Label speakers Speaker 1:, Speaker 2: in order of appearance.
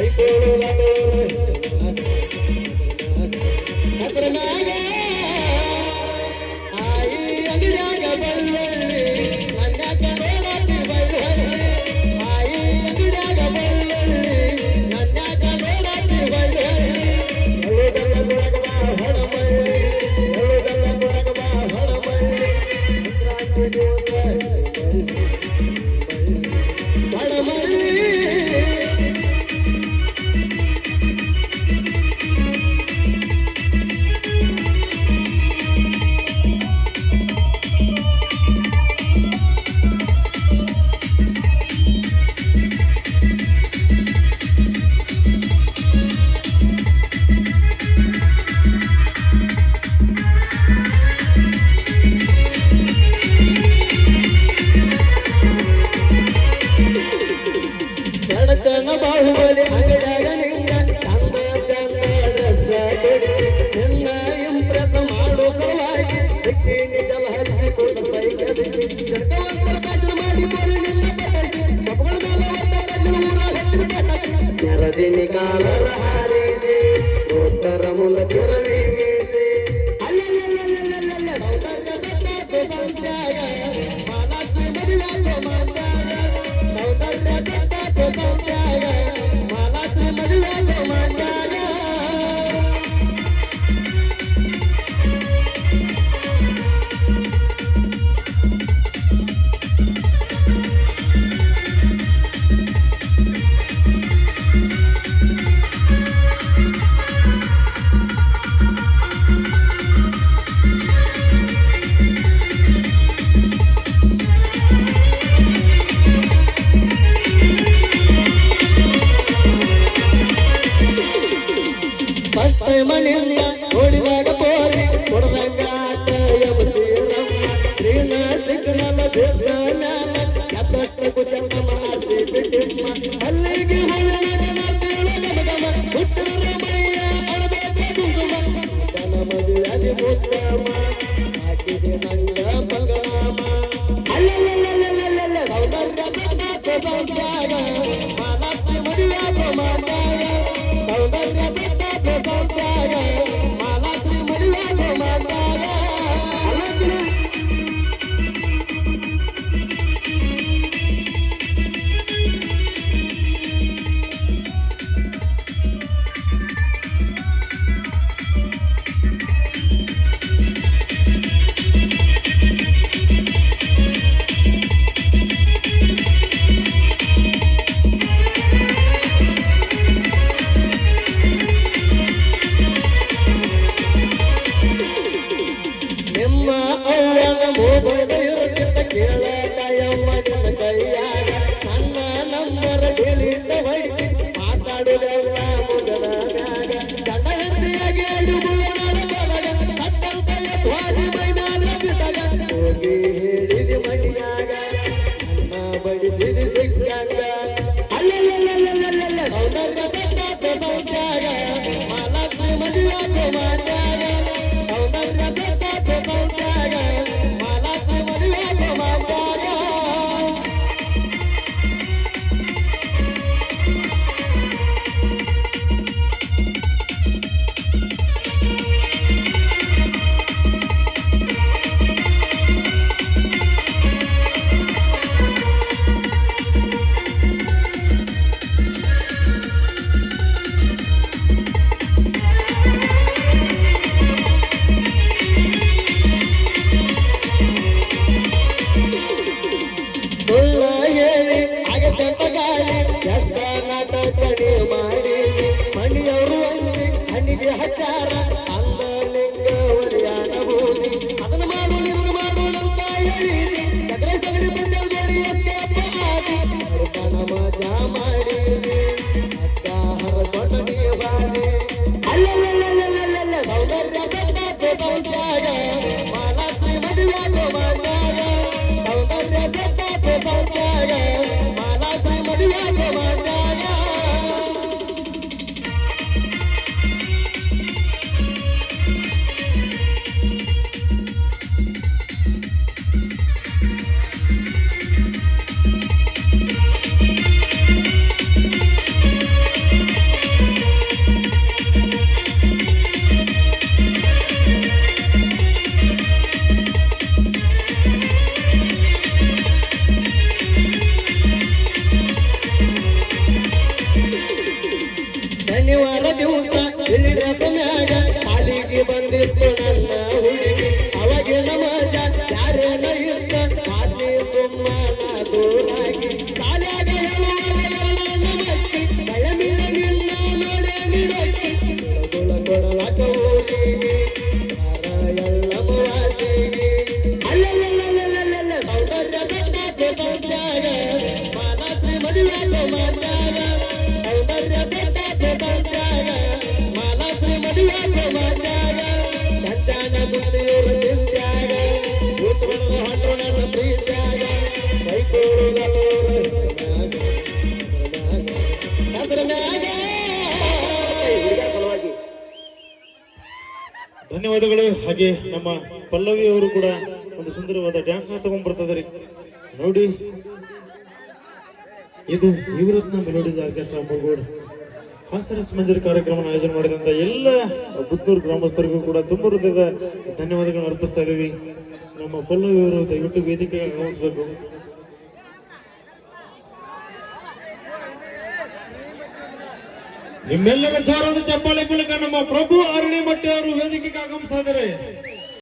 Speaker 1: ಕೈಕೊಳ್ಳುವುದು నికాలహారేసి ఉత్తరముల చురవే Baba. ಕಣೆ ಮಾ
Speaker 2: ಧನ್ಯವಾದಗಳು. ಹಾಗೆ ನಮ್ಮ ಪಲ್ಲವಿಯವರು ಕೂಡ ಒಂದು ಸುಂದರವಾದ ಡ್ಯಾನ್ಸ್ನ ತಗೊಂಡ್ಬರ್ತಾರೆ ನೋಡಿ ಇದು ನಿವೃತ್ತ ಮೆಲೋಡೀಸ್ ಆರ್ಕೆಸ್ಟ್ರಾ ಮುಂಗೂಡ್ ಹಾಸರಸ್ ಮಂಜೂರು ಕಾರ್ಯಕ್ರಮವನ್ನು ಆಯೋಜನೆ ಮಾಡಿದಂತ ಎಲ್ಲ ಪುತ್ತೂರು ಗ್ರಾಮಸ್ಥರಿಗೂ ಕೂಡ ತುಂಬ ಹೃದಯದ ಧನ್ಯವಾದಗಳನ್ನು ಅರ್ಪಿಸ್ತಾ ಇದ್ದೀವಿ. ನಮ್ಮ ಪಲ್ಲವಿಯವರು ದಯವಿಟ್ಟು ವೇದಿಕೆ ಆಗಬೇಕು ನಿಮ್ಮೆಲ್ಲರ ಜೋರಾದ ಚಪ್ಪಾಳೆ ಮೂಲಕ ನಮ್ಮ ಪ್ರಭು ಅರಣ್ಯಮಟ್ಟೆ ಅವರು ವೇದಿಕೆಗೆ ಆಗಮಿಸ್ತಾ